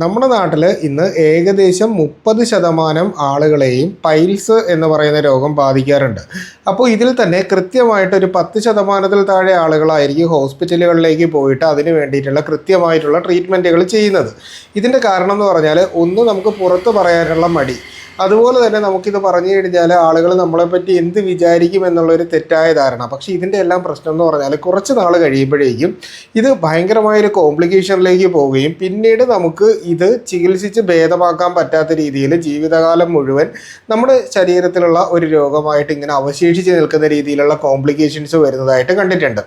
നമ്മുടെ നാട്ടിൽ ഇന്ന് ഏകദേശം മുപ്പത് ശതമാനം ആളുകളെയും പൈൽസ് എന്ന് പറയുന്ന രോഗം ബാധിക്കാറുണ്ട്. അപ്പോൾ ഇതിൽ തന്നെ കൃത്യമായിട്ട് ഒരു പത്ത് ശതമാനത്തിൽ താഴെ ആളുകളായിരിക്കും ഹോസ്പിറ്റലുകളിലേക്ക് പോയിട്ട് അതിന് വേണ്ടിയിട്ടുള്ള കൃത്യമായിട്ടുള്ള ട്രീറ്റ്മെന്റുകൾ ചെയ്യുന്നത്. ഇതിന്റെ കാരണം എന്ന് പറഞ്ഞാൽ ഒന്ന് നമുക്ക് പുറത്ത് പറയാനുള്ള മടി. അതുപോലെ തന്നെ നമുക്കിത് പറഞ്ഞു കഴിഞ്ഞാൽ ആളുകൾ നമ്മളെ പറ്റി എന്ത് വിചാരിക്കും എന്നുള്ളൊരു തെറ്റായ ധാരണ. പക്ഷേ ഇതിന്റെ എല്ലാം പ്രശ്നം എന്ന് പറഞ്ഞാൽ കുറച്ച് നാൾ കഴിയുമ്പോഴേക്കും ഇത് ഭയങ്കരമായൊരു കോംപ്ലിക്കേഷനിലേക്ക് പോവുകയും പിന്നീട് നമുക്ക് ഇത് ചികിത്സിച്ച് ഭേദമാക്കാൻ പറ്റാത്ത രീതിയിൽ ജീവിതകാലം മുഴുവൻ നമ്മുടെ ശരീരത്തിലുള്ള ഒരു രോഗമായിട്ട് ഇങ്ങനെ അവശേഷിച്ച് നിൽക്കുന്ന രീതിയിലുള്ള കോംപ്ലിക്കേഷൻസ് വരുന്നതായിട്ട് കണ്ടിട്ടുണ്ട്.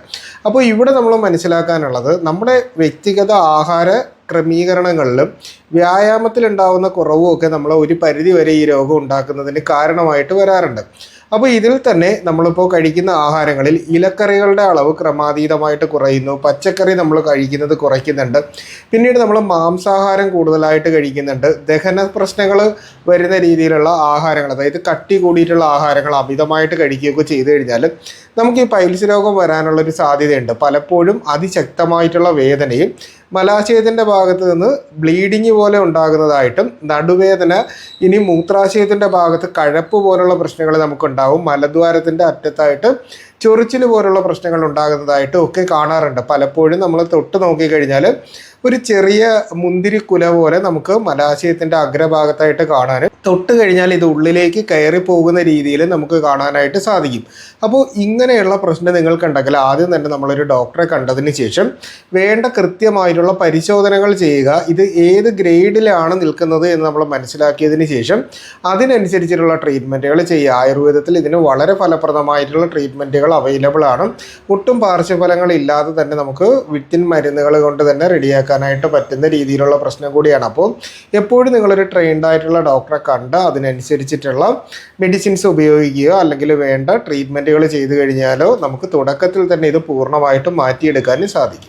അപ്പോൾ ഇവിടെ നമ്മൾ മനസ്സിലാക്കാനുള്ളത് നമ്മുടെ വ്യക്തിഗത ആഹാര ക്രമീകരണങ്ങളിലും വ്യായാമത്തിലുണ്ടാവുന്ന കുറവും ഒക്കെ നമ്മൾ ഒരു പരിധി വരെ ഈ രോഗം ഉണ്ടാക്കുന്നതിന് കാരണമായിട്ട് വരാറുണ്ട്. അപ്പോൾ ഇതിൽ തന്നെ നമ്മളിപ്പോൾ കഴിക്കുന്ന ആഹാരങ്ങളിൽ ഇലക്കറികളുടെ അളവ് ക്രമാതീതമായിട്ട് കുറയുന്നു. പച്ചക്കറി നമ്മൾ കഴിക്കുന്നത് കുറയ്ക്കുന്നുണ്ട്. പിന്നീട് നമ്മൾ മാംസാഹാരം കൂടുതലായിട്ട് കഴിക്കുന്നുണ്ട്. ദഹന പ്രശ്നങ്ങൾ വരുന്ന രീതിയിലുള്ള ആഹാരങ്ങൾ അതായത് കട്ടി കൂടിയിട്ടുള്ള ആഹാരങ്ങൾ അമിതമായിട്ട് കഴിക്കുകയൊക്കെ ചെയ്തു കഴിഞ്ഞാൽ നമുക്ക് ഈ പൈൽസ് രോഗം വരാനുള്ളൊരു സാധ്യതയുണ്ട്. പലപ്പോഴും അതിശക്തമായിട്ടുള്ള വേദനയും മലാശയത്തിന്റെ ഭാഗത്ത് നിന്ന് ബ്ലീഡിങ് പോലെ ഉണ്ടാകുന്നതായിട്ടും നടുവേദന ഇനി മൂത്രാശയത്തിന്റെ ഭാഗത്ത് കഴപ്പ് പോലുള്ള പ്രശ്നങ്ങൾ നമുക്കുണ്ടാവും മലദ്വാരത്തിന്റെ അറ്റത്തായിട്ട് ചൊറിച്ചിൽ പോലുള്ള പ്രശ്നങ്ങൾ ഉണ്ടാകുന്നതായിട്ടും ഒക്കെ കാണാറുണ്ട്. പലപ്പോഴും നമ്മൾ തൊട്ട് നോക്കിക്കഴിഞ്ഞാൽ ഒരു ചെറിയ മുന്തിരി കുല പോലെ നമുക്ക് മലാശയത്തിന്റെ അഗ്രഭാഗത്തായിട്ട് കാണാൻ തൊട്ട് കഴിഞ്ഞാൽ ഇത് ഉള്ളിലേക്ക് കയറി പോകുന്ന രീതിയിൽ നമുക്ക് കാണാനായിട്ട് സാധിക്കും. അപ്പോൾ ഇങ്ങനെയുള്ള പ്രശ്നം നിങ്ങൾക്കുണ്ടെങ്കിൽ ആദ്യം തന്നെ നമ്മളൊരു ഡോക്ടറെ കണ്ടതിന് ശേഷം വേണ്ട കൃത്യമായിട്ടുള്ള പരിശോധനകൾ ചെയ്യുക. ഇത് ഏത് ഗ്രേഡിലാണ് നിൽക്കുന്നത് എന്ന് നമ്മൾ മനസ്സിലാക്കിയതിന് ശേഷം അതിനനുസരിച്ചിട്ടുള്ള ട്രീറ്റ്മെന്റുകൾ ചെയ്യുക. ആയുർവേദത്തിൽ ഇതിന് വളരെ ഫലപ്രദമായിട്ടുള്ള ട്രീറ്റ്മെന്റുകൾ അവൈലബിൾ ആണ്. ഒട്ടും പാർശ്വഫലങ്ങൾ ഇല്ലാതെ തന്നെ നമുക്ക് വിത്തിൻ മരുന്നുകൾ കൊണ്ട് തന്നെ റെഡിയാക്കാനായിട്ട് പറ്റുന്ന രീതിയിലുള്ള പ്രശ്നം കൂടിയാണ്. അപ്പോൾ എപ്പോഴും നിങ്ങളൊരു ട്രെയിൻഡ് ആയിട്ടുള്ള ഡോക്ടറെ കണ്ട് അതിനനുസരിച്ചിട്ടുള്ള മെഡിസിൻസ് ഉപയോഗിക്കുകയോ അല്ലെങ്കിൽ വേണ്ട ട്രീറ്റ്മെന്റുകൾ ചെയ്തു കഴിഞ്ഞാലോ നമുക്ക് തുടക്കത്തിൽ തന്നെ ഇത് പൂർണമായിട്ടും മാറ്റിയെടുക്കാനും സാധിക്കും.